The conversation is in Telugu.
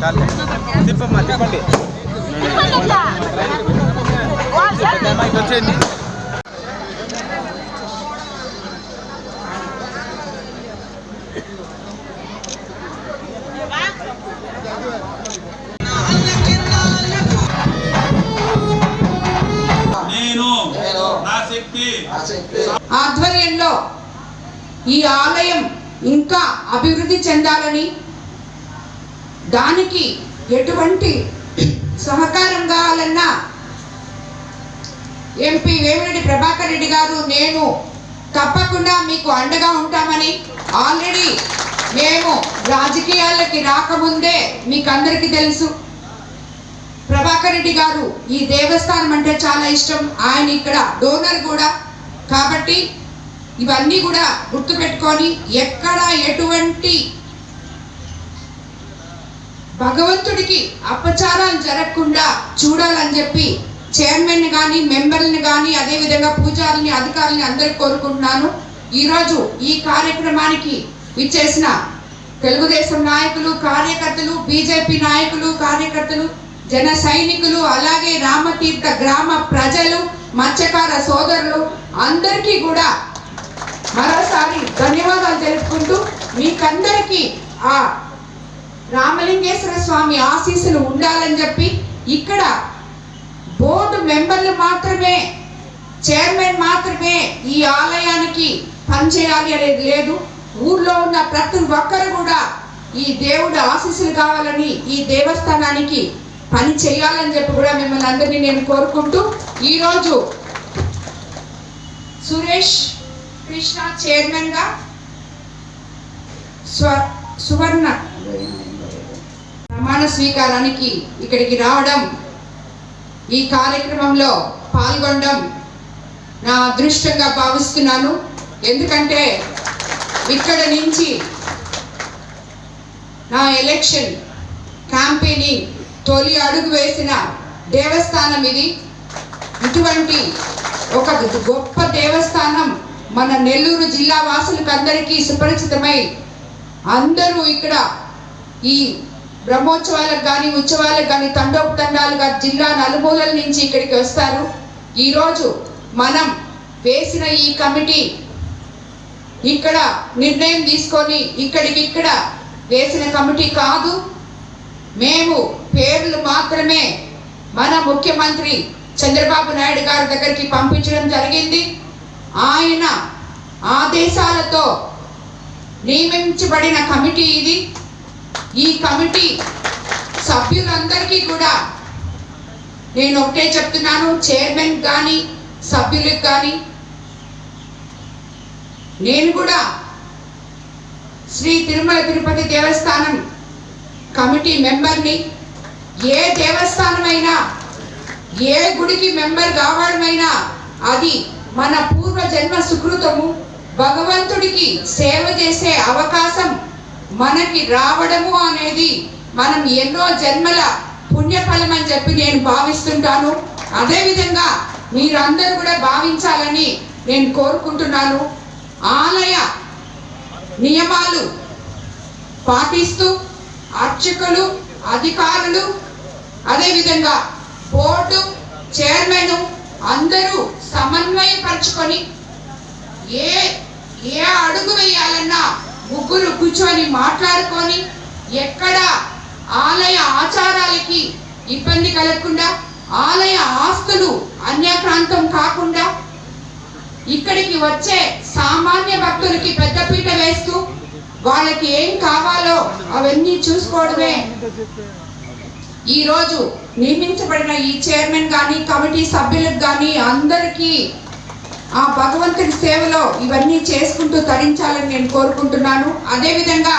చాలు. తిప్పమ్మా తిప్పండి. వచ్చేయండి ఆధ్వర్యంలో ఈ ఆలయం ఇంకా అభివృద్ధి చెందాలని దానికి ఎటువంటి సహకారం కావాలన్నా ఎంపీ వేమిరెడ్డి ప్రభాకర్ రెడ్డి గారు నేను తప్పకుండా మీకు అండగా ఉంటామని ఆల్రెడీ మేము రాజకీయాలకి రాకముందే మీకు అందరికీ తెలుసు. ప్రభాకర్ రెడ్డి గారు ఈ దేవస్థానం అంటే చాలా ఇష్టం. ఆయన ఇక్కడ డోనర్ కూడా. కాబట్టి ఇవన్నీ కూడా గుర్తుపెట్టుకొని ఎక్కడ ఎటువంటి భగవంతుడికి అపచారాలు జరగకుండా చూడాలని చెప్పి చైర్మన్ కానీ మెంబర్ని కానీ అదేవిధంగా పూజారుల్ని అధికారుల్ని అందరికి కోరుకుంటున్నాను. ఈరోజు ఈ కార్యక్రమానికి విచ్చేసిన తెలుగుదేశం నాయకులు కార్యకర్తలు బీజేపీ నాయకులు కార్యకర్తలు జన సైనికులు అలాగే రామతీర్థ గ్రామ ప్రజలు మత్స్యకార సోదరులు అందరికీ కూడా మరోసారి ధన్యవాదాలు తెలుపుకుంటూ మీకందరికీ ఆ రామలింగేశ్వర స్వామి ఆశీస్సులు ఉండాలని చెప్పి ఇక్కడ బోర్డు మెంబర్లు మాత్రమే చైర్మన్ మాత్రమే ఈ ఆలయానికి పనిచేయాలి అనేది లేదు. ఊర్లో ఉన్న ప్రతి ఒక్కరు కూడా ఈ దేవుడు ఆశీస్సులు కావాలని ఈ దేవస్థానానికి పని చేయాలని చెప్పి కూడా మిమ్మల్ని అందరినీ నేను కోరుకుంటూ ఈరోజు సురేష్ కృష్ణ చైర్మన్గా స్వ సువర్ణ ప్రమాణ స్వీకారానికి ఇక్కడికి రావడం ఈ కార్యక్రమంలో పాల్గొనడం నా అదృష్టంగా భావిస్తున్నాను. ఎందుకంటే ఇక్కడ నుంచి నా ఎలక్షన్ క్యాంపెయినింగ్ తొలి అడుగు వేసిన దేవస్థానం ఇది. ఇటువంటి ఒక గొప్ప దేవస్థానం మన నెల్లూరు జిల్లా వాసులకు అందరికీ సుపరిచితమై అందరూ ఇక్కడ ఈ బ్రహ్మోత్సవాలకు కానీ ఉత్సవాలకు కానీ తండోపతండాలుగా జిల్లా నలుమూలల నుంచి ఇక్కడికి వస్తారు. ఈరోజు మనం వేసిన ఈ కమిటీ ఇక్కడ నిర్ణయం తీసుకొని ఇక్కడికి ఇక్కడ వేసిన కమిటీ కాదు. మేము పేర్లు మాత్రమే మన ముఖ్యమంత్రి చంద్రబాబు నాయుడు గారి దగ్గరికి పంపించడం జరిగింది. ఆయన ఆదేశాలతో నియమించబడిన కమిటీ ఇది. ఈ కమిటీ సభ్యులందరికీ కూడా నేను ఒకటే చెప్తున్నాను చైర్మన్ కానీ సభ్యులకు కానీ నేను కూడా శ్రీ తిరుమల తిరుపతి దేవస్థానం కమిటీ మెంబర్ని. ఏ దేవస్థానమైనా ఏ గుడికి మెంబర్ కావడమైనా అది మన పూర్వ జన్మ సుకృతము. భగవంతుడికి సేవ చేసే అవకాశం మనకి రావడము అనేది మనం ఎన్నో జన్మల పుణ్యఫలం అని చెప్పి నేను భావిస్తుంటాను. అదేవిధంగా మీరందరూ కూడా భావించాలని నేను కోరుకుంటున్నాను. ఆలయ నియమాలు పాటిస్తూ అర్చకులు అధికారులు అదేవిధంగా బోర్డు చైర్మన్ అందరూ సమన్వయపరచుకొని ఏ ఏ అడుగు వేయాలన్నా ముగ్గురు కూర్చొని మాట్లాడుకొని ఎక్కడ ఆలయ ఆచారాలకి ఇబ్బంది కలగకుండా ఆలయ ఆస్తులు అన్యప్రాంతం కాకుండా ఇక్కడికి వచ్చే సామాన్య భక్తులకి పెద్దపీట వేస్తూ వాళ్ళకి ఏం కావాలో అవన్నీ చూసుకోవడమే. ఈరోజు నియమించబడిన ఈ చైర్మన్ కానీ కమిటీ సభ్యులకు కానీ అందరికీ ఆ భగవంతుడి సేవలో ఇవన్నీ చేసుకుంటూ తరించాలని నేను కోరుకుంటున్నాను. అదేవిధంగా